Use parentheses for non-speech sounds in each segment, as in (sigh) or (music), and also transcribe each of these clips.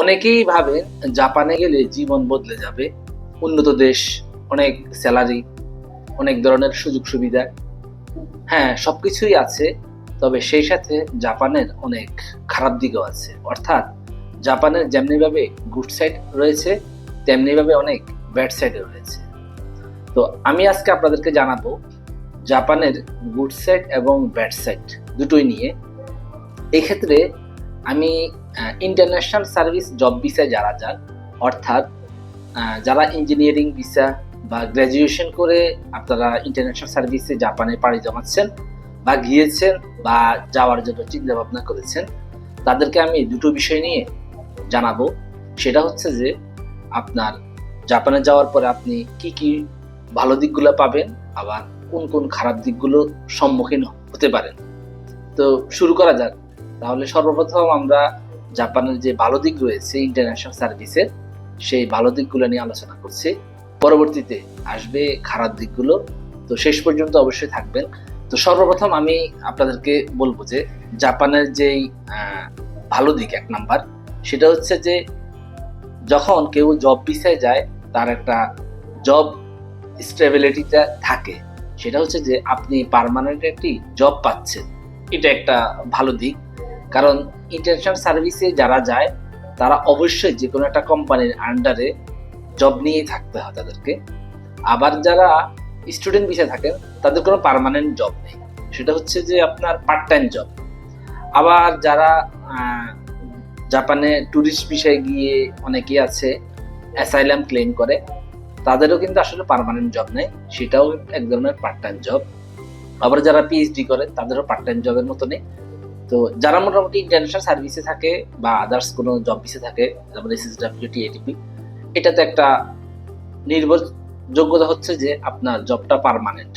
অনেকেই ভাবেন জাপানে গেলে জীবন বদলে যাবে, উন্নত দেশ, অনেক স্যালারি অনেক ধরনের সুযোগ সুবিধা। হ্যাঁ সবকিছুই আছে, তবে সেই সাথে জাপানের অনেক খারাপ দিকও আছে। অর্থাৎ জাপানের যেমনিভাবে গুড সাইড রয়েছে, তেমনিভাবে অনেক ব্যাড সাইডও রয়েছে। তো আমি আজকে আপনাদেরকে জানাব জাপানের গুড সাইড এবং ব্যাড সাইড দুটোই নিয়ে। এক্ষেত্রে আমি ইন্টারন্যাশনাল সার্ভিস জব ভিসায় যারা যান অর্থাৎ যারা ইঞ্জিনিয়ারিং ভিসা বা গ্র্যাজুয়েশন করে আপনারা ইন্টারন্যাশনাল সার্ভিসে জাপানে পাড়ি জমাচ্ছেন বা গিয়েছেন বা যাওয়ার জন্য চিন্তা ভাবনা করেছেন, তাদেরকে আমি দুটো বিষয় নিয়ে জানাব। সেটা হচ্ছে যে, আপনার জাপানে যাওয়ার পরে আপনি কি কি ভালো দিকগুলো পাবেন, আবার কোন কোন খারাপ দিকগুলো সম্মুখীন হতে পারেন। তো শুরু করা যাক। তাহলে সর্বপ্রথম আমরা জাপানের যে ভালো দিক রয়েছে ইন্টারন্যাশনাল সার্ভিসের সেই ভালো দিকগুলো নিয়ে আলোচনা করছি। পরবর্তীতে আসবে খারাপ দিকগুলো। তো শেষ পর্যন্ত অবশ্যই থাকবেন। তো সর্বপ্রথম আমি আপনাদেরকে বলব যে জাপানের যেই ভালো দিক এক নাম্বার, সেটা হচ্ছে যে যখন কেউ জব ভিসায় যায়, তার একটা জব স্টেবিলিটিটা থাকে। সেটা হচ্ছে যে আপনি পার্মানেন্ট একটি জব পাচ্ছেন। এটা একটা ভালো দিক। কারণ ইন্টারন্যাশনাল সার্ভিসে যারা যায়, তারা অবশ্যই যে কোনো একটা কোম্পানির আন্ডারে জব নিয়েই থাকতে হয় তাদেরকে। আবার যারা স্টুডেন্ট বিষয়ে থাকেন, তাদের কোনো পার্মানেন্ট জব নেই। সেটা হচ্ছে যে আপনার পার্ট টাইম জব আবার যারা জাপানে ট্যুরিস্ট বিষয়ে গিয়ে অনেকে আছে অ্যাসাইলাম ক্লেম করে, তাদেরও কিন্তু আসলে পার্মানেন্ট জব নেই। সেটাও এক ধরনের পার্ট টাইম জব আবার যারা পিএইচডি করে তাদেরও পার্ট টাইম জবের মতো নেই। তো যারা মোটামুটি ইন্টারন্যাশনাল সার্ভিসে থাকে বা আদার্স কোনো জব বিষে থাকে, যেমন এসএসডাব্লিউ টিএটিপি এটাতে একটা নির্ভরযোগ্যতা হচ্ছে যে আপনার জবটা পার্মানেন্ট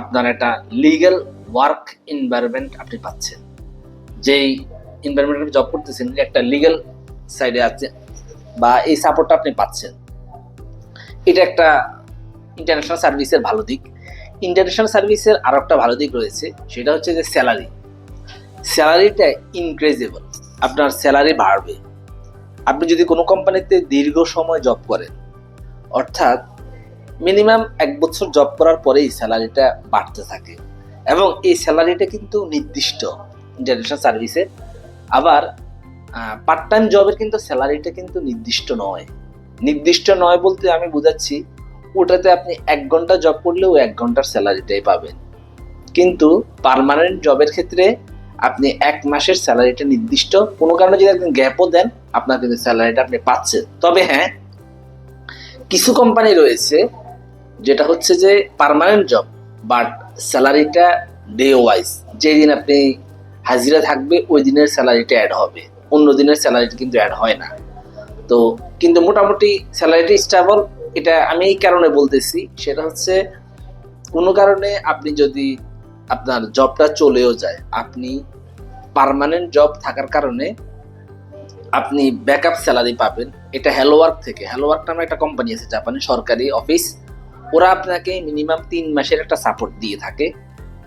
আপনার একটা লিগ্যাল ওয়ার্ক এনভায়রনমেন্ট আপনি পাচ্ছেন। যেই এনভায়রনমেন্টে জব করতেছেন, একটা লিগ্যাল সাইডে আছে বা এই সাপোর্টটা আপনি পাচ্ছেন। এটা একটা ইন্টারন্যাশনাল সার্ভিসের ভালো দিক। ইন্টারন্যাশনাল সার্ভিসের আরও একটা ভালো দিক রয়েছে, সেটা হচ্ছে যে স্যালারি স্যালারিটা ইনক্রেজেবল আপনার স্যালারি বাড়বে। আপনি যদি কোনো কোম্পানিতে দীর্ঘ সময় জব করেন, অর্থাৎ মিনিমাম এক বছর জব করার পরেই স্যালারিটা বাড়তে থাকে এবং এই স্যালারিটা কিন্তু নির্দিষ্ট ইন্টারন্যাশনাল সার্ভিসে আবার পার্ট টাইম জবের কিন্তু স্যালারিটা কিন্তু নির্দিষ্ট নয়। নির্দিষ্ট নয় বলতে আমি বোঝাচ্ছি, ওটাতে আপনি এক ঘণ্টা জব করলেও এক ঘণ্টার স্যালারিটাই পাবেন। কিন্তু পার্মানেন্ট জবের ক্ষেত্রে আপনি এক মাসের স্যালারিটা নির্দিষ্ট। কোনো কারণে যদি একদিন গ্যাপও দেন, আপনার কিন্তু স্যালারিটা আপনি পাচ্ছেন। তবে হ্যাঁ কিছু কোম্পানি রয়েছে যেটা হচ্ছে যে পার্মানেন্ট জব বাট স্যালারিটা ডে ওয়াইজ যেদিন আপনি হাজিরা থাকবে, ওই দিনের স্যালারিটা অ্যাড হবে। অন্য দিনের স্যালারিটা কিন্তু অ্যাড হয় না। তো কিন্তু মোটামুটি স্যালারিটা স্টেবল এটা আমি এই কারণে বলতেছি, সেটা হচ্ছে কোনো কারণে আপনি যদি আপনার জবটা চলেও যায়। আপনি পার্মানেন্ট জব থাকার কারণে আপনি ব্যাকআপ স্যালারি পাবেন। এটা হ্যালো ওয়ার্ক থেকে। হ্যালো ওয়ার্ক নামে একটা কোম্পানি আছে, জাপানে সরকারি অফিস ওরা আপনাকে মিনিমাম তিন মাসের একটা সাপোর্ট দিয়ে থাকে।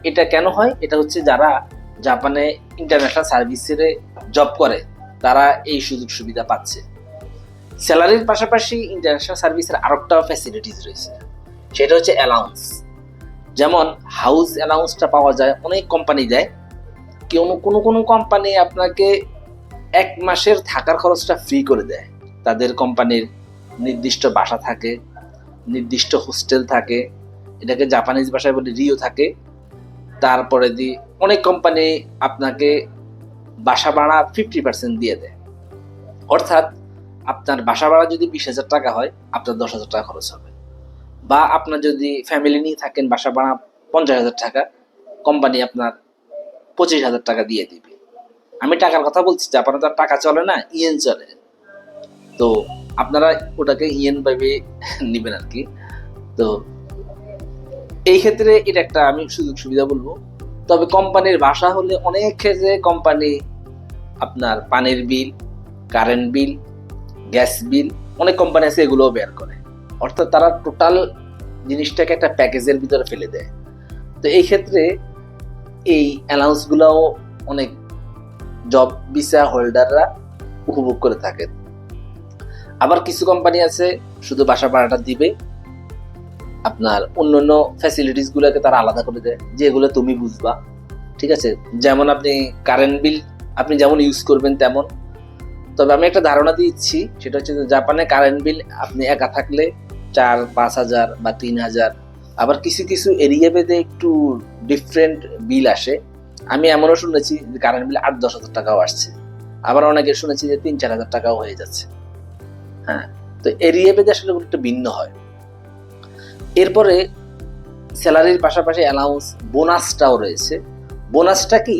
এটা কেন হয়? এটা হচ্ছে যারা জাপানে ইন্টারন্যাশনাল সার্ভিসের জব করে, তারা এই সুযোগ সুবিধা পাচ্ছে। স্যালারির পাশাপাশি ইন্টারন্যাশনাল সার্ভিসের আরেকটা ফ্যাসিলিটিস রয়েছে। সেটা হচ্ছে অ্যালাউন্স যেমন হাউস অ্যালাউন্সটা পাওয়া যায়, অনেক কোম্পানি দেয়। কেউ কোনো কোনো কোম্পানি আপনাকে এক মাসের থাকার খরচটা ফ্রি করে দেয়। তাদের কোম্পানির নির্দিষ্ট বাসা থাকে, নির্দিষ্ট হোস্টেল থাকে, এটাকে জাপানিজ ভাষায় বলে রিও থাকে। তারপরে দি, অনেক কোম্পানি আপনাকে বাসা ভাড়া ফিফটি পার্সেন্ট দিয়ে দেয়। অর্থাৎ আপনার বাসা ভাড়া যদি বিশ হাজার টাকা হয়, আপনার দশ হাজার টাকা খরচ হবে। বা আপনার যদি ফ্যামিলি নিয়ে থাকেন, বাসা ভাড়া পঞ্চাশ হাজার টাকা কোম্পানি আপনার পঁচিশ হাজার টাকা দিয়ে দিবে। আমি টাকার কথা বলছি জাপানে তো আর টাকা চলে না ইয়েন চলে। তো আপনারা ওটাকে ইয়েন ভাবে (laughs) নেবেন আর কি। তো এই ক্ষেত্রে এটা একটা আমি সুযোগ সুবিধা বলব। তবে কোম্পানির ভাষা হলে অনেক ক্ষেত্রে কোম্পানি আপনার পানির bill current bill gas bill অনেক কোম্পানি আছে এগুলোও বের করে। অর্থাৎ তারা টোটাল জিনিসটাকে একটা প্যাকেজের ভিতরে ফেলে দেয়। তো এই ক্ষেত্রে এই অ্যালাউন্সগুলোও অনেক জব ভিসা হোল্ডাররা উপভোগ করে থাকে। আবার কিছু কোম্পানি আছে, শুধু বাসা ভাড়াটা দিবে। আপনার অন্য অন্য ফ্যাসিলিটিসগুলোকে তারা আলাদা করে দেয়, যেগুলো তুমি বুঝবা। ঠিক আছে? যেমন আপনি কারেন্ট বিল আপনি যেমন ইউজ করবেন তেমন। তবে আমি একটা ধারণা দিচ্ছি, সেটা হচ্ছে জাপানে কারেন্ট বিল আপনি একা থাকলে চার, পাঁচ হাজার বা তিন হাজার। আবার কিছু কিছু এরিয়া ভেদে একটু ডিফারেন্ট বিল আসে। আমি এমনও শুনেছি যে কারেন্ট বিল আট, দশ হাজার টাকাও আসছে। আবার অনেকে শুনেছি যে তিন, চার হাজার টাকাও হয়ে যাচ্ছে। হ্যাঁ তো এরিয়া ভেদে আসলে একটু ভিন্ন হয়। এরপরে স্যালারির পাশাপাশি অ্যালাউন্স বোনাসটাও রয়েছে। বোনাসটা কি?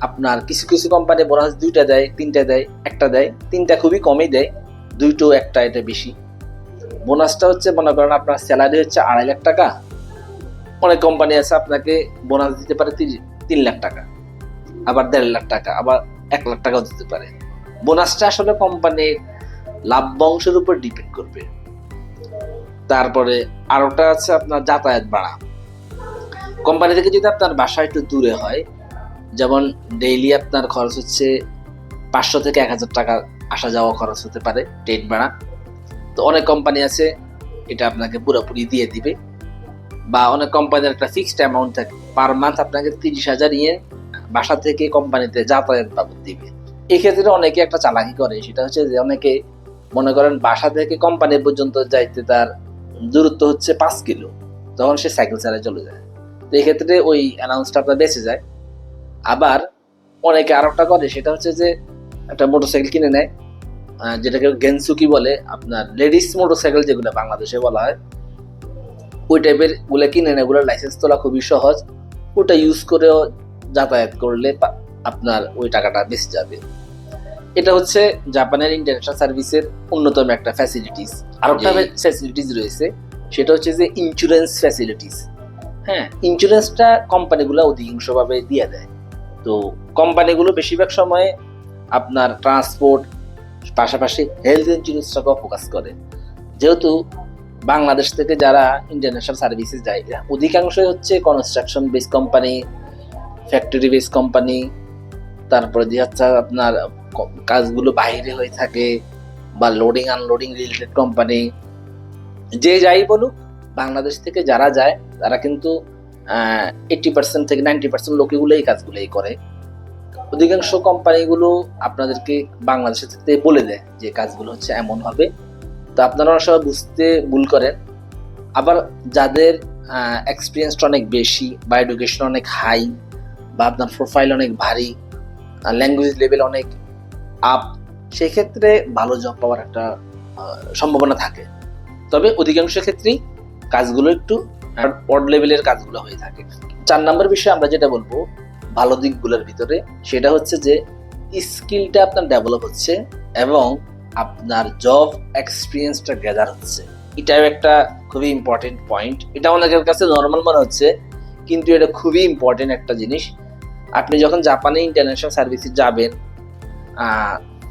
আপনার কিছু কিছু কোম্পানি বোনাস দুইটা দেয়, তিনটা দেয়, একটা দেয়। তিনটা খুবই কমই দেয়, দুইটো, একটা এটা বেশি। বোনাসটা হচ্ছে, মনে করেন আপনার স্যালারি হচ্ছে আড়াই লাখ টাকা। অনেক কোম্পানি আছে আপনাকে বোনাস দিতে পারে তিন- লাখ টাকা, আবার দেড় লাখ টাকা, আবার এক লাখ টাকাও দিতে পারে। বোনাসটা আসলে কোম্পানির লাভ্যাংশের উপর ডিপেন্ড করবে। তারপরে আরোটা আছে আপনার যাতায়াত ভাড়া। কোম্পানি থেকে যদি আপনার বাসা একটু দূরে হয়, যেমন ডেইলি আপনার খরচ হচ্ছে পাঁচশো থেকে এক হাজার টাকা আসা যাওয়া খরচ হতে পারে ট্রেন ভাড়া। তো অনেক কোম্পানি আছে, এটা আপনাকে পুরোপুরি দিয়ে দিবে। বা অনেক কোম্পানির একটা ফিক্সড অ্যামাউন্ট থাকে পার মান্থ আপনাকে তিরিশ হাজার নিয়ে বাসা থেকে কোম্পানিতে যাতায়াত বাবদ দিবে। এক্ষেত্রে অনেকে একটা চালাকি করে, সেটা হচ্ছে যে অনেকে মনে করেন বাসা থেকে কোম্পানি পর্যন্ত যাইতে তার দূরত্ব হচ্ছে পাঁচ কিলো, তখন সে সাইকেল চালায় চলে যায়। তো এক্ষেত্রে ওই অ্যানাউন্সটা আপনার বেঁচে যায়। আবার অনেকে আর একটা করে, সেটা হচ্ছে যে একটা মোটরসাইকেল কিনে নেয় যেটাকে গেনসুকি বলে আপনার লেডিস মোটরসাইকেল যেগুলো বাংলাদেশে বলা হয় ওই টাইপেরগুলো কিনে নেয় ওগুলোর লাইসেন্স তোলা খুবই সহজ। ওটা ইউজ করেও যাতায়াত করলে আপনার ওই টাকাটা বেঁচে যাবে। এটা হচ্ছে জাপানের ইন্টারন্যাশনাল সার্ভিসের অন্যতম একটা ফ্যাসিলিটিস আর একটা ফ্যাসিলিটিস রয়েছে সেটা হচ্ছে যে ইন্স্যুরেন্স ফ্যাসিলিটিস হ্যাঁ ইন্স্যুরেন্সটা কোম্পানিগুলো অধিকাংশভাবে দিয়ে দেয়। তো কোম্পানিগুলো বেশিরভাগ সময়ে আপনার ট্রান্সপোর্ট পাশাপাশি হেলথ ইন্স্যুরেন্সটাকেও ফোকাস করে। যেহেতু বাংলাদেশ থেকে যারা ইন্টারন্যাশনাল সার্ভিসেস যায় অধিকাংশই হচ্ছে construction base company factory base company তারপরে দিয়ে হচ্ছে আপনার কাজগুলো বাইরে হয়ে থাকে বা লোডিং আনলোডিং রিলেটেড কোম্পানি যে যাই বলুক, বাংলাদেশ থেকে যারা যায়, তারা কিন্তু এইটি পার্সেন্ট থেকে নাইনটি পার্সেন্ট লোকগুলো এই কাজগুলোই করে। অধিকাংশ কোম্পানিগুলো আপনাদেরকে বাংলাদেশের থেকে বলে দেয় যে কাজগুলো হচ্ছে এমন হবে। তো আপনারা সময় বুঝতে ভুল করেন। আবার যাদের এক্সপিরিয়েন্সটা অনেক বেশি বা এডুকেশন অনেক হাই বা আপনার প্রোফাইল অনেক ভারী ল্যাঙ্গুয়েজ লেভেল অনেক আপ সেক্ষেত্রে ভালো জব পাওয়ার একটা সম্ভাবনা থাকে। তবে অধিকাংশ ক্ষেত্রেই কাজগুলো একটু অড লেভেলের কাজগুলো হয়ে থাকে। চার নম্বর বিষয়ে আমরা যেটা বলব ভালো দিকগুলোর ভিতরে, সেটা হচ্ছে যে স্কিলটা আপনার ডেভেলপ হচ্ছে এবং আপনার জব এক্সপিরিয়েন্সটা গ্যাদার হচ্ছে। এটাও একটা খুবই ইম্পর্টেন্ট পয়েন্ট এটা অনেকের কাছে নর্মাল মনে হচ্ছে, কিন্তু এটা খুবই ইম্পর্টেন্ট একটা জিনিস। আপনি যখন জাপানে ইন্টারন্যাশনাল সার্ভিসে যাবেন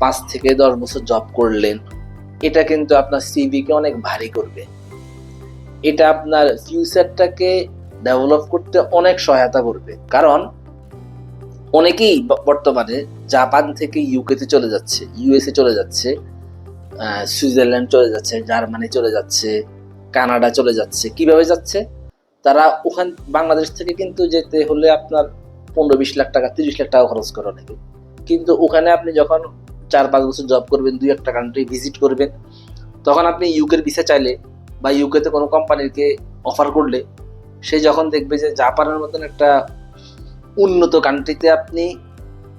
পাঁচ থেকে দশ বছর জব করলেন, এটা কিন্তু আপনার সিভিকে অনেক ভারী করবে। এটা আপনার ফিউচারটাকে ডেভেলপ করতে অনেক সহায়তা করবে। কারণ অনেকেই বর্তমানে জাপান থেকে ইউকেতে চলে যাচ্ছে ইউএসএ চলে যাচ্ছে সুইজারল্যান্ড চলে যাচ্ছে, জার্মানি চলে যাচ্ছে, কানাডা চলে যাচ্ছে। কীভাবে যাচ্ছে? তারা ওখান, বাংলাদেশ থেকে কিন্তু যেতে হলে আপনার পনেরো বিশ লাখ টাকা, তিরিশ লাখ টাকা খরচ করে অনেকে কিন্তু ওখানে আপনি যখন চার পাঁচ বছর জব করবেন, দুই একটা কান্ট্রি ভিজিট করবেন, তখন আপনি ইউকের ভিসা চাইলে বা ইউকেতে কোনো কোম্পানিকে অফার করলে, সে যখন দেখবে যে জাপানের মতন একটা উন্নত কান্ট্রিতে আপনি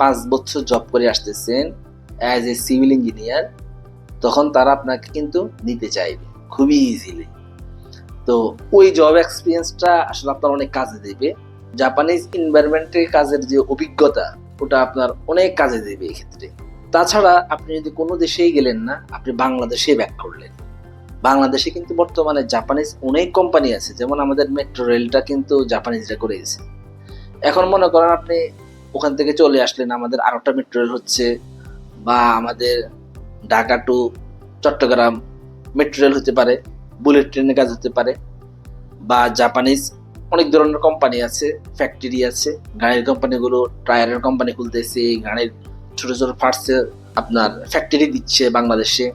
পাঁচ বছর জব করে আসতেছেন অ্যাজ এ সিভিল ইঞ্জিনিয়ার তখন তারা আপনাকে কিন্তু নিতে চাইবে, খুবই ইজিলি তো ওই জব এক্সপিরিয়েন্সটা আসলে আপনার অনেক কাজে দেবে। জাপানিজ এনভায়রনমেন্টের কাজের যে অভিজ্ঞতা, ওটা আপনার অনেক কাজে দেবে এক্ষেত্রে তাছাড়া আপনি যদি কোনো দেশেই গেলেন না, আপনি বাংলাদেশে ব্যাক করলেন। বাংলাদেশে কিন্তু বর্তমানে জাপানিজ অনেক কোম্পানি আছে, যেমন আমাদের মেট্রো রেলটা কিন্তু জাপানিজরা করে গেছে এখন মনে করেন আপনি ওখান থেকে চলে আসলেন, আমাদের আরেকটা মেট্রো রেল হচ্ছে, বা আমাদের Dhaka to Chattogram metro rail হতে পারে বুলেট ট্রেনের কাজ হতে পারে, বা জাপানিজ অনেক ধরনের কোম্পানি আছে ফ্যাক্টরি আছে, গাড়ির কোম্পানিগুলো টায়ারের কোম্পানি খুলতেছে, গাড়ির ছোট ছোট পার্টসের আপনার ফ্যাক্টরি দিচ্ছে বাংলাদেশে,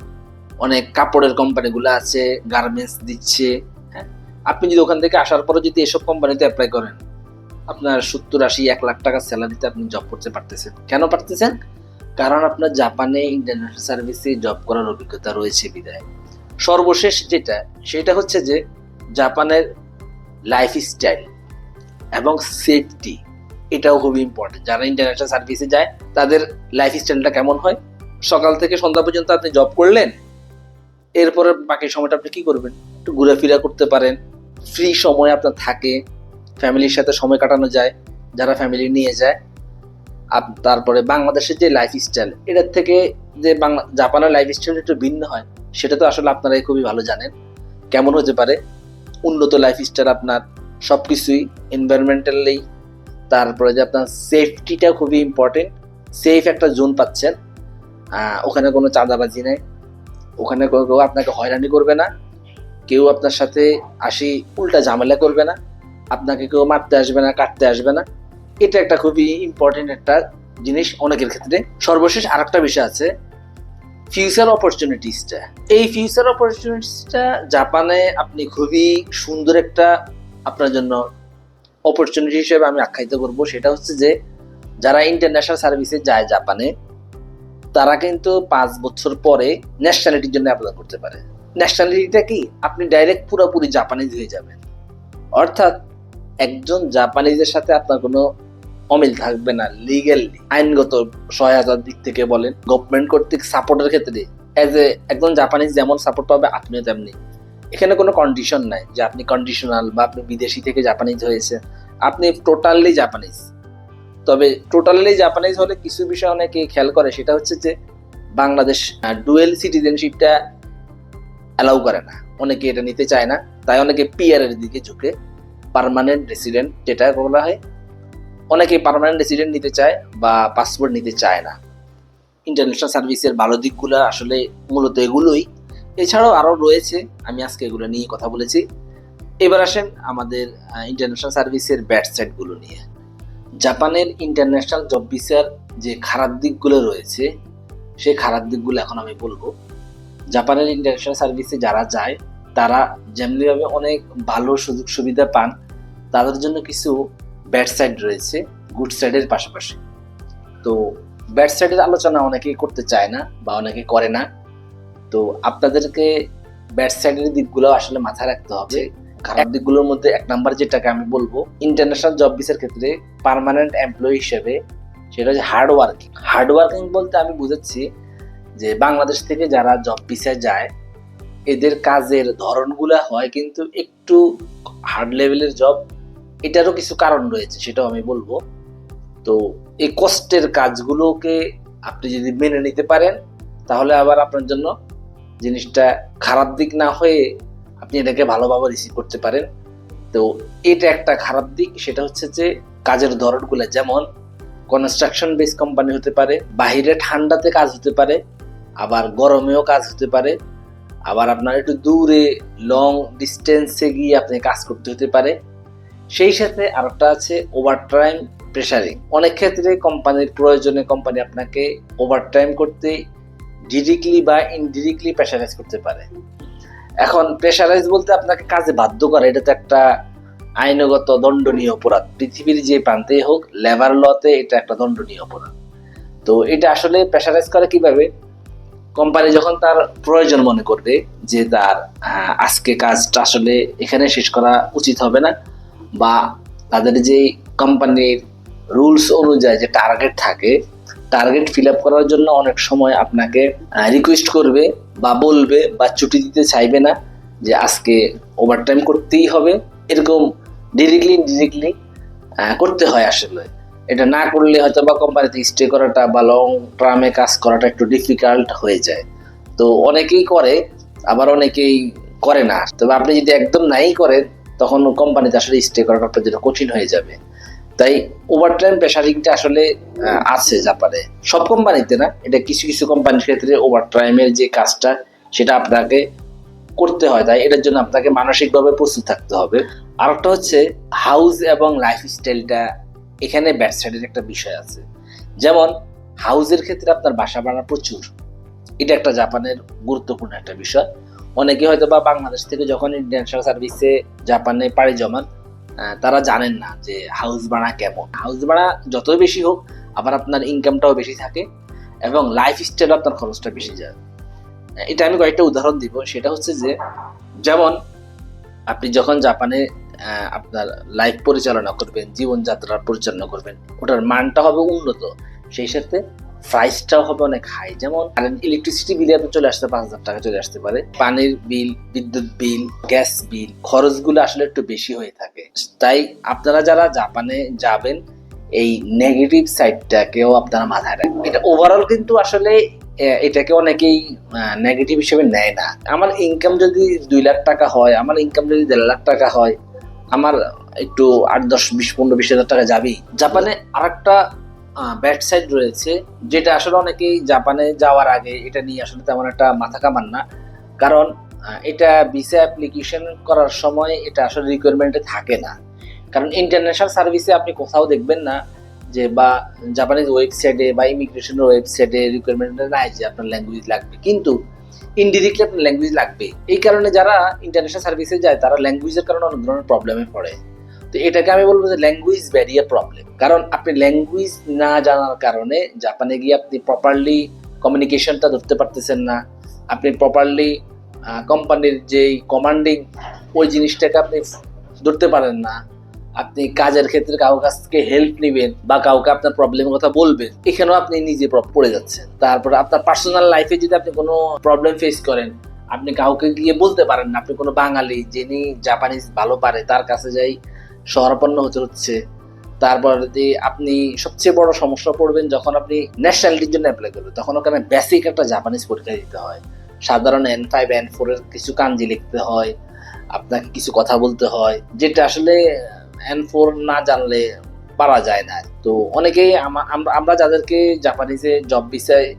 অনেক কাপড়ের কোম্পানিগুলো আছে গার্মেন্টস দিচ্ছে হ্যাঁ। আপনি যদি ওখান থেকে আসার পরে যদি এসব কোম্পানিতে অ্যাপ্লাই করেন আপনার সত্তর আশি, এক লাখ টাকা স্যালারিতে আপনি জব করতে পারতেছেন। কেন পারতেছেন? কারণ আপনার জাপানে ইন্টারন্যাশনাল সার্ভিসে জব করার অভিজ্ঞতা রয়েছে বিদায়। সর্বশেষ যেটা, সেটা হচ্ছে যে জাপানের লাইফ স্টাইল এবং সেফটি এটাও খুবই ইম্পর্টেন্ট যারা ইন্টারন্যাশনাল সার্ভিসে যায়, তাদের লাইফ স্টাইলটা কেমন হয়? সকাল থেকে সন্ধ্যা পর্যন্ত আপনি জব করলেন, এরপরে বাকি সময়টা আপনি কি করবেন? একটু ঘোরাফেরা করতে পারেন ফ্রি সময় আপনার থাকে ফ্যামিলির সাথে সময় কাটানো যায়, যারা ফ্যামিলি নিয়ে যায়। তারপরে বাংলাদেশের যে লাইফ স্টাইল এটার থেকে যে বাংলা, জাপানের লাইফ স্টাইল একটু ভিন্ন হয়, সেটা তো আসলে আপনারাই খুবই ভালো জানেন। কেমন হতে পারে? উন্নত লাইফ স্টাইল আপনার সব কিছুই এনভায়রনমেন্টালি তারপরে যে আপনার সেফটিটা খুবই ইম্পর্টেন্ট সেফ একটা জোন পাচ্ছেন। ওখানে কোনো চাঁদাবাজি নেই, ওখানে কেউ আপনাকে হয়রানি করবে না, কেউ আপনার সাথে আসি উল্টা ঝামেলা করবে না। আপনাকে কেউ মারতে আসবে না, কাটতে আসবে না। এটা একটা খুবই ইম্পর্টেন্ট একটা জিনিস অনেকের ক্ষেত্রে। সর্বশেষ আরেকটা বিষয় আছে ফিউচার অপরচুনিটিসটা এই ফিউচার অপরচুনিটিসটা জাপানে আপনি খুবই সুন্দর একটা আপনার জন্য অপরচুনিটি হিসেবে আমি আখ্যায়িত করব। সেটা হচ্ছে যে, যারা ইন্টারন্যাশনাল সার্ভিসে যায় জাপানে, তারা কিন্তু পাঁচ বছর পরে ন্যাশনালিটির জন্য আবেদন করতে পারে। ন্যাশনালিটিটা কি? আপনি ডাইরেক্ট পুরোপুরি জাপানিজ হয়ে যাবেন। অর্থাৎ একজন জাপানিজের সাথে আপনার কোনো অমিল থাকবে না লিগ্যালি আইনগত সহায়তার দিক থেকে বলেন গভর্নমেন্ট কর্তৃক সাপোর্টের ক্ষেত্রে। এজ এ একজন জাপানিজ যেমন সাপোর্ট পাবে, আপনিও তেমনি। এখানে কোনো কন্ডিশন নাই যে আপনি কন্ডিশনাল বা আপনি বিদেশি থেকে জাপানিজ হয়েছে আপনি টোটালি জাপানিজ। তবে টোটালি জাপানিজ হলে কিছু বিষয় অনেকে খেয়াল করে, সেটা হচ্ছে যে বাংলাদেশ ডুয়েল সিটিজেনশিপটা অ্যালাউ করে না। অনেকে এটা নিতে চায় না। তাই অনেকে পিআর এর দিকে ঝুঁকে পার্মানেন্ট রেসিডেন্ট যেটা বলা হয় অনেকে পার্মানেন্ট রেসিডেন্ট নিতে চায় বা পাসপোর্ট নিতে চায় না। ইন্টারন্যাশনাল সার্ভিসের ভালো দিকগুলো আসলে মূলত এগুলোই। এছাড়াও আরও রয়েছে, আমি আজকে এগুলো নিয়ে কথা বলেছি। এবার আসেন আমাদের ইন্টারন্যাশনাল সার্ভিসের ব্যাড সাইডগুলো নিয়ে। জাপানের ইন্টারন্যাশনাল জব ভিসার যে খারাপ দিকগুলো রয়েছে, সেই খারাপ দিকগুলো এখন আমি বলব। জাপানের ইন্টারন্যাশনাল সার্ভিসে যারা যায় তারা যেমনিভাবে অনেক ভালো সুযোগ সুবিধা পান তাদের জন্য কিছু ব্যাড সাইড রয়েছে গুড সাইডের পাশাপাশি। তো ব্যাড সাইডের আলোচনা অনেকেই করতে চায় না বা অনেকে করে না। তো আপনাদেরকে ব্যাড সাইডের দিকগুলো আসলে মাথায় রাখতে হবে। খারাপ দিকগুলোর মধ্যে এক নাম্বার যেটাকে আমি বলব ইন্টারন্যাশনাল জব ভিসার ক্ষেত্রে পার্মানেন্ট এমপ্লয়ি হিসেবে সেটা হচ্ছে হার্ড ওয়ার্কিং হার্ড ওয়ার্কিং বলতে আমি বুঝাচ্ছি যে বাংলাদেশ থেকে যারা জব ভিসায় যায় এদের কাজের ধরনগুলো হয়, কিন্তু একটু হার্ড লেভেলের জব এটারও কিছু কারণ রয়েছে, সেটাও আমি বলব। তো এই কষ্টের কাজগুলোকে আপনি যদি মেনে নিতে পারেন, তাহলে আবার আপনার জন্য জিনিসটা খারাপ দিক না হয়ে আপনি এটাকে ভালোভাবে রিসিভ করতে পারেন। তো এটা একটা খারাপ দিক, সেটা হচ্ছে যে কাজের ধরনগুলো, যেমন কনস্ট্রাকশন বেস কোম্পানি হতে পারে, বাহিরে ঠান্ডাতে কাজ হতে পারে, আবার গরমেও কাজ হতে পারে আবার আপনার একটু দূরে লং ডিস্টেন্সে গিয়ে আপনি কাজ করতে হতে পারে। সেই সাথে আরেকটা আছে ওভার টাইম প্রেশারিং অনেক ক্ষেত্রে কোম্পানির প্রয়োজনে কোম্পানি আপনাকে ওভার টাইম করতে ডিরেক্টলি বা ইনডিরেক্টলি প্রেশারাইজ করতে পারে। এখন প্রেশারাইজ বলতে আপনাকে কাজে বাধ্য করে, এটা তো একটা আইনগত দণ্ডনীয় অপরাধ। পৃথিবীর যে প্রান্তেই হোক লেবার লতে এটা একটা দণ্ডনীয় অপরাধ। তো এটা আসলে প্রেশারাইজ করে কীভাবে? কোম্পানি যখন তার প্রয়োজন মনে করবে যে তার আজকে কাজটা আসলে এখানে শেষ করা উচিত হবে না, বা তাদের যে কোম্পানির রুলস অনুযায়ী যে টার্গেট থাকে, টার্গেট ফিল আপ করার জন্য অনেক সময় আপনাকে রিকোয়েস্ট করবে বা বলবে বা ছুটি দিতে চাইবে না যে আজকে ওভারটাইম করতেই হবে। এরকম ডিরেক্টলি ডিরেক্টলি করতে হয় আসলে। এটা না করলে হয়তো বা কোম্পানিতে স্টে করাটা বা লং টার্মে কাজ করাটা একটু ডিফিকাল্ট হয়ে যায়। তো অনেকেই করে, আবার অনেকেই করে না। তবে আপনি যদি একদম নাই করেন, তখন কোম্পানিতে আসলে স্টে করাটা আপনার জন্য কঠিন হয়ে যাবে। তাই ওভারটাইম প্রেশারিংটা আসলে আছে জাপানে। সব কোম্পানিতে না, এটা কিছু কিছু কোম্পানির ক্ষেত্রে ওভারটাইমের যে কাজটা, সেটা আপনাকে করতে হয়। তাই এটার জন্য আপনাকে মানসিকভাবে প্রস্তুত থাকতে হবে। আরেকটা হচ্ছে হাউস এবং লাইফস্টাইলটা এখানে ব্যাড সাইডের একটা বিষয় আছে। যেমন হাউসের ক্ষেত্রে আপনার বাসা ভাড়া প্রচুর। এটা একটা জাপানের গুরুত্বপূর্ণ একটা বিষয়। অনেকে হয়তো বা বাংলাদেশ থেকে যখন ইন্টারন্যাশনাল সার্ভিসে জাপানে পাড়ি জমান তারা জানেন না যে হাউস ভাড়া কেমন। হাউস ভাড়া যতই বেশি হোক, আবার আপনার ইনকামটাও বেশি থাকে এবং লাইফ স্টাইল আপনার খরচটা বেশি যায়। এটা আমি কয়েকটা উদাহরণ দিব। সেটা হচ্ছে যে, যেমন, আপনি যখন জাপানে আপনার লাইফ পরিচালনা করবেন জীবনযাত্রা পরিচালনা করবেন, ওটার মানটা হবে উন্নত। সেই সাথে প্রাইসটাও হবে অনেক হাই যেমন ইলেকট্রিসিটি বিলে আপনার চলে আসতে পাঁচ হাজার টাকা চলে আসতে পারে। পানির বিল বিদ্যুৎ বিল গ্যাস বিল খরচগুলো আসলে একটু বেশি হয়ে থাকে। তাই আপনারা যারা জাপানে যাবেন, এই নেগেটিভ সাইডটাকেও আপনারা মাথায় রাখবেন। এটা ওভারঅল কিন্তু আসলে এটাকে অনেকেই নেগেটিভ হিসেবে নেয় না। আমার ইনকাম যদি দুই লাখ টাকা হয়, আমার ইনকাম যদি দেড় লাখ টাকা হয় আমার একটু আট, দশ, বিশ, পনেরো, বিশ হাজার টাকা যাবেই। জাপানে আরেকটা ব্যাড সাইড রয়েছে, যেটা আসলে অনেকেই জাপানে যাওয়ার আগে এটা নিয়ে আসলে তেমন একটা মাথা কামান না। কারণ এটা ভিসা অ্যাপ্লিকেশন করার সময় এটা আসলে রিকোয়ারমেন্টে থাকে না। কারণ ইন্টারন্যাশনাল সার্ভিসে আপনি কোথাও দেখবেন না যে বা জাপানিজ ওয়েবসাইটে বা ইমিগ্রেশনের ওয়েবসাইটে রিকোয়ারমেন্টে নাই যে আপনার ল্যাঙ্গুয়েজ লাগবে। কিন্তু ইনডিরেক্টলি আপনার ল্যাঙ্গুয়েজ লাগবে। এই কারণে যারা ইন্টারন্যাশনাল সার্ভিসে যায়, তারা ল্যাঙ্গুয়েজের কারণে অনেক ধরনের প্রবলেমে পড়ে। তো এটাকে আমি বলব যে ল্যাঙ্গুয়েজ ব্যারিয়ার প্রবলেম কারণ আপনি ল্যাঙ্গুয়েজ না জানার কারণে জাপানে গিয়ে আপনি প্রপারলি কমিউনিকেশনটা ধরতে পারতেছেন না। আপনি প্রপারলি কোম্পানির যেই কমান্ডিং ওই জিনিসটাকে আপনি ধরতে পারেন না। আপনি কাজের ক্ষেত্রে কারও কাছ থেকে হেল্প নেবেন বা কাউকে আপনার প্রবলেমের কথা বলবেন, এখানেও আপনি নিজে পড়ে যাচ্ছেন। তারপরে আপনার পার্সোনাল লাইফে যদি আপনি কোনো প্রবলেম ফেস করেন, আপনি কাউকে গিয়ে বলতে পারেন না, আপনি কোনো বাঙালি যিনি জাপানিজ ভালো পারে, তার কাছে যাই শহরাপন্ন হতে হচ্ছে। তারপর যদি আপনি সবচেয়ে বড় সমস্যা পড়বেন, যখন আপনি ন্যাশনালিটির জন্য অ্যাপ্লাই করবেন, তখন ওখানে বেসিক একটা জাপানিজ পরীক্ষা দিতে হয়। সাধারণ এন ফাইভ এন ফোরের কিছু কাঞ্জি লিখতে হয়, আপনাকে কিছু কথা বলতে হয়, যেটা আসলে এন ফোর না জানলে পারা যায় না। তো অনেকেই আমা- আমরা যাদেরকে জাপানিজে জব ভিসায়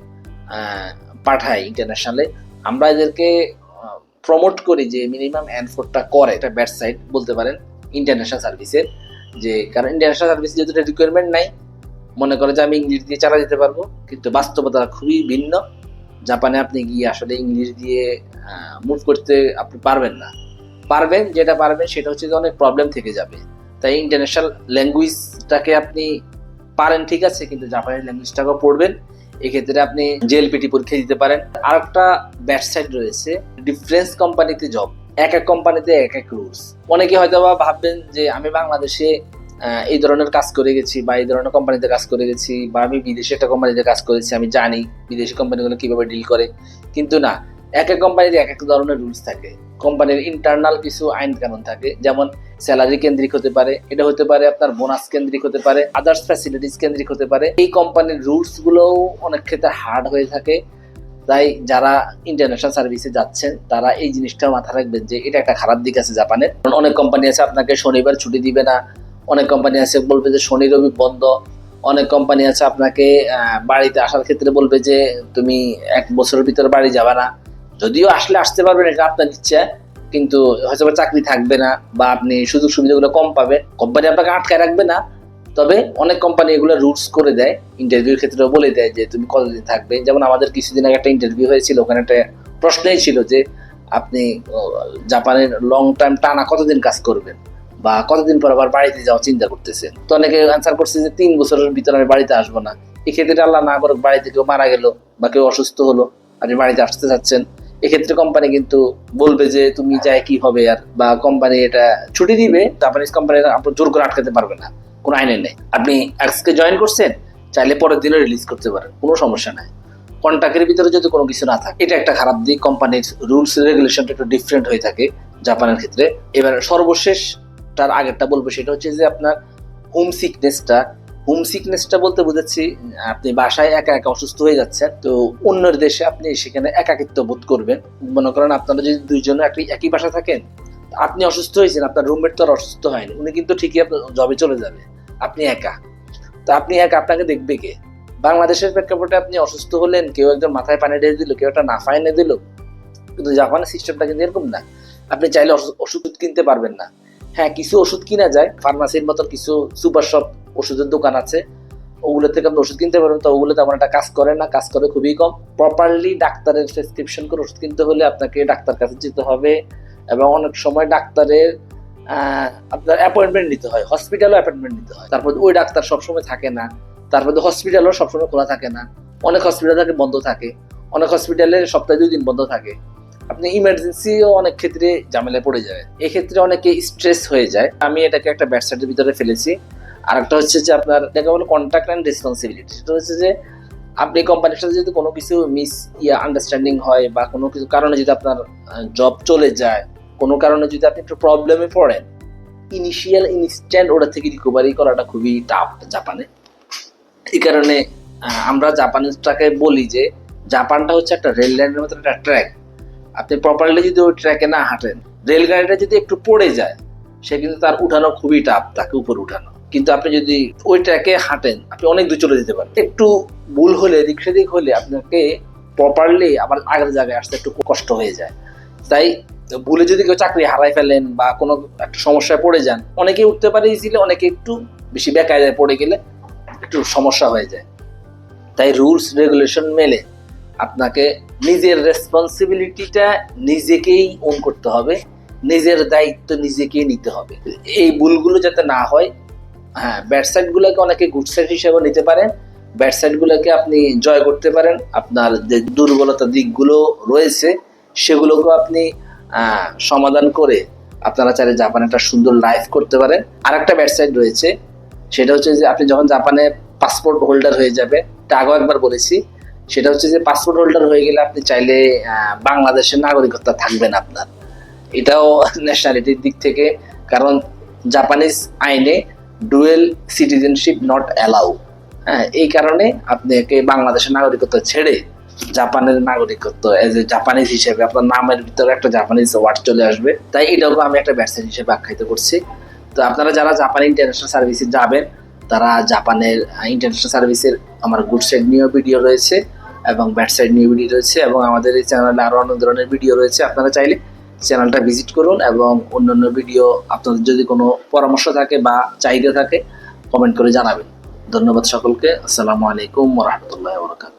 পাঠাই ইন্টারন্যাশনালে আমরা এদেরকে প্রমোট করি যে মিনিমাম এন ফোরটা করে, এটা ব্যাড সাইড বলতে পারেন ইন্টারন্যাশনাল সার্ভিসের যে কারণ ইন্টারন্যাশনাল সার্ভিস যেহেতু রিকোয়ারমেন্ট নাই, মনে করে যে আমি ইংলিশ দিয়ে চালা যেতে পারব, কিন্তু বাস্তবতা খুবই ভিন্ন। জাপানে আপনি গিয়ে আসলে ইংলিশ দিয়ে মুভ করতে আপনি পারবেন না। পারবেন, যেটা পারবেন সেটা হচ্ছে যে অনেক প্রবলেম থেকে যাবে। তাই ইন্টারন্যাশনাল ল্যাঙ্গুয়েজটাকে আপনি পারেন, ঠিক আছে, কিন্তু জাপানি ল্যাঙ্গুয়েজটাকেও পড়বেন। এক্ষেত্রে আপনি জেএলপিটি পরীক্ষা দিতে পারেন। আর একটা ব্যাড সাইড রয়েছে ডিফারেন্স কোম্পানিতে জব এক এক কোম্পানিতে এক এক রুলস অনেকে হয়তো বা ভাববেন যে, আমি বাংলাদেশে এই ধরনের কাজ করে গেছি বা এই ধরনের কোম্পানিতে কাজ করে গেছি বা আমি বিদেশে একটা কোম্পানিতে কাজ করেছি, আমি জানি বিদেশি কোম্পানিগুলো কীভাবে ডিল করে। কিন্তু না এক এক কোম্পানিতে এক এক ধরনের রুলস থাকে। কোম্পানির ইন্টারনাল কিছু আইন কানুন থাকে, যেমন স্যালারি কেন্দ্রিক হতে পারে, এটা হতে পারে আপনার বোনাস কেন্দ্রিক হতে পারে আদার্স ফ্যাসিলিটিস কেন্দ্রিক হতে পারে। এই কোম্পানির রুলস গুলোও অনেক ক্ষেত্রে হার্ড হয়ে থাকে। তাই যারা ইন্টারন্যাশনাল সার্ভিসে যাচ্ছেন, তারা এই জিনিসটা মাথায় রাখবেন যে এটা একটা খারাপ দিক আছে জাপানের। কারণ অনেক কোম্পানি আছে আপনাকে শনিবার ছুটি দিবে না, অনেক কোম্পানি আছে বলবে যে শনি রবি বন্ধ, অনেক কোম্পানি আছে আপনাকে বাড়িতে আসার ক্ষেত্রে বলবে যে তুমি এক বছরের ভিতরে বাড়ি যাবে না। যদিও আসলে আসতে পারবেন, এটা আপনার ইচ্ছা, কিন্তু হয়তো চাকরি থাকবে না বা আপনি সুযোগ সুবিধাগুলো কম পাবেন। কোম্পানি আপনাকে আটকায় রাখবে না, তবে অনেক কোম্পানি এগুলো রুলস করে দেয় ইন্টারভিউর ক্ষেত্রে বলে দেয় যে তুমি কতদিন থাকবে। যেমন আমাদের কিছুদিন আগে একটা ইন্টারভিউ হয়েছিল, ওখানে একটা প্রশ্নই ছিল যে আপনি জাপানের লং টাইম টানা কতদিন কাজ করবেন? বা কতদিন পর আবার বাড়িতে যাওয়ার চিন্তা করতেছে তো অনেকে অ্যান্সার করছে যে তিন বছরের ভিতরে আমি বাড়িতে আসব না। এক্ষেত্রে আল্লাহ না করুক, বাড়িতে কেউ মারা গেল বা কেউ অসুস্থ হলো, আপনি বাড়িতে আসতে চাচ্ছেন এক্ষেত্রে কোম্পানি কিন্তু বলবে যে তুমি যাই কি হবে আর, বা কোম্পানি এটা ছুটি দিবে জাপানিজ কোম্পানি আপনার জোর করে আটকাতে পারবে না, কোনো আইনে নেই। আপনি আজকে জয়েন করছেন, চাইলে পরের দিনে রিলিজ করতে পারেন, কোনো সমস্যা নাই। কন্ট্রাক্টের ভিতরে যদি কোনো কিছু না থাকে, এটা একটা খারাপ দিক কোম্পানির রুলস রেগুলেশনটা একটু ডিফারেন্ট হয়ে থাকে জাপানের ক্ষেত্রে। এবার সর্বশেষ, তার আগেরটা বলব, সেটা হচ্ছে যে আপনার হোম সিকনেসটা হোম সিকনেসটা বলতে বুঝাচ্ছি, আপনি বাসায় একা একা অসুস্থ হয়ে যাচ্ছেন, তো অন্যের দেশে আপনি সেখানে একাকিত্ব বোধ করবেন। মনে করেন আপনারা যদি দুইজন একই একই বাসা থাকেন, আপনি অসুস্থ হয়েছেন, আপনার রুমমেট তো আর অসুস্থ হয়নি উনি কিন্তু ঠিকই আপনার জবে চলে যাবে, আপনি একা। তো আপনি একা, আপনাকে দেখবে কে? বাংলাদেশের প্রেক্ষাপটে আপনি অসুস্থ হলেন, কেউ একজন মাথায় পানি ঢেলে দিল, কেউ একটা নাফা এনে দিল, কিন্তু জাপানের সিস্টেমটা কিন্তু এরকম না। আপনি চাইলে ওষুধ- কিনতে পারবেন না। হ্যাঁ কিছু ওষুধ কিনা যায়। ফার্মাসির মতো কিছু সুপার শপ ওষুধের দোকান আছে। ওগুলো থেকে আপনি ওষুধ কিনতে পারবেন। তো ওগুলো তেমন একটা কাজ করে না, কাজ করে খুবই কম। প্রপারলি ডাক্তারের প্রেসক্রিপশন করে ওষুধ কিনতে হলে আপনাকে ডাক্তার কাছে যেতে হবে এবং অনেক সময় ডাক্তারের আপনার অ্যাপয়েন্টমেন্ট নিতে হয়। হসপিটালও অ্যাপয়েন্টমেন্ট নিতে হয়। তারপর ওই ডাক্তার সবসময় থাকে না। তারপর হসপিটালও সবসময় খোলা থাকে না। অনেক হসপিটাল থাকে, বন্ধ থাকে। অনেক হসপিটালে সপ্তাহে দুই দিন বন্ধ থাকে। আপনি ইমার্জেন্সিও অনেক ক্ষেত্রে ঝামেলায় পড়ে যায় এক্ষেত্রে অনেকে স্ট্রেস হয়ে যায়। আমি এটাকে একটা ব্যাটসাইটের ভিতরে ফেলেছি। আর একটা হচ্ছে যে আপনার এটাকে বলে কন্ট্যাক্ট অ্যান্ড রেসপন্সিবিলিটি সেটা হচ্ছে যে আপনি কোম্পানির সাথে যদি কোনো কিছু মিস ইয়া আন্ডারস্ট্যান্ডিং হয় বা কোনো কিছু কারণে যদি আপনার জব চলে যায়, কোনো কারণে যদি আপনি একটু প্রবলেমে পড়েন ইনিশিয়াল ইনস্ট্যান্ট ওটা থেকে রিকভারি করাটা খুবই টাফ জাপানে। এই কারণে আমরা জাপানিজটাকে বলি যে, জাপানটা হচ্ছে একটা রেল লাইনের মতো একটা ট্র্যাক আপনি প্রপারলি যদি ওই ট্র্যাকে না হাঁটেন, রেলগাড়িটা যদি একটু পড়ে যায়, সে কিন্তু তার উঠানো খুবই টাফ তাকে উপর উঠানো। কিন্তু আপনি যদি ওই ট্র্যাকে হাঁটেন, আপনি অনেক দূর চলে যেতে পারেন। একটু ভুল হলে দিক সেদিক হলে আপনাকে প্রপারলি আবার আগের জায়গায় আসতে একটু কষ্ট হয়ে যায়। তাই ভুলে যদি কেউ চাকরি হারাই ফেলেন বা কোনো একটা সমস্যায় পড়ে যান অনেকে উঠতে পারে ইজিলি অনেকে একটু বেশি বেকায় যায় পড়ে গেলে একটু সমস্যা হয়ে যায়। তাই রুলস রেগুলেশন মেলে আপনাকে নিজের রেসপন্সিবিলিটিটা নিজেকেই ওন করতে হবে, নিজের দায়িত্ব নিজেকেই নিতে হবে। এই ভুলগুলো যাতে না হয় হ্যাঁ ব্যাড সাইডগুলোকে অনেকে গুড সাইড হিসেবে নিতে পারেন ব্যাড সাইডগুলোকে আপনি জয় করতে পারেন, আপনার যে দুর্বলতা দিকগুলো রয়েছে, সেগুলোকেও আপনি সমাধান করে আপনারা চাইলে জাপানে একটা সুন্দর লাইফ করতে পারেন। আর একটা ব্যাড সাইড রয়েছে, সেটা হচ্ছে যে আপনি যখন জাপানে পাসপোর্ট হোল্ডার হয়ে যাবে, তা আগেও একবার বলেছি সেটা হচ্ছে যে পাসপোর্ট হোল্ডার হয়ে গেলে আপনি চাইলে বাংলাদেশের নাগরিকত্ব থাকবে না আপনার। এটাও ন্যাশনালিটির দিক থেকে, কারণ জাপানিজ আইনে ডুয়েল সিটিজেনশিপ নট অ্যালাউ হ্যাঁ এই কারণে আপনাকে বাংলাদেশের নাগরিকত্ব ছেড়ে জাপানের নাগরিকত্ব এজ এ জাপানিজ হিসেবে আপনার নামের ভিতরে একটা জাপানিজ ওয়ার্ড চলে আসবে। তাই এটাকে আমি একটা ব্যাটসম্যান হিসেবে আখ্যায়িত করছি। তো আপনারা যারা জাপান ইন্টারন্যাশনাল সার্ভিসে যাবেন তারা জাপানের ইন্টারন্যাশনাল সার্ভিসের আমার গুড সাইড নিয়েও ভিডিও রয়েছে এবং ব্যাড সাইড নিয়ে ভিডিও রয়েছে এবং আমাদের এই চ্যানেলে আরও অন্য ধরনের ভিডিও রয়েছে। আপনারা চাইলে চ্যানেলটা ভিজিট করুন এবং অন্যান্য ভিডিও আপনাদের যদি কোনো পরামর্শ থাকে বা চাহিদা থাকে কমেন্ট করে জানাবেন। ধন্যবাদ সকলকে। আসসালামু আলাইকুম রহমতুল্লাহ বরকাত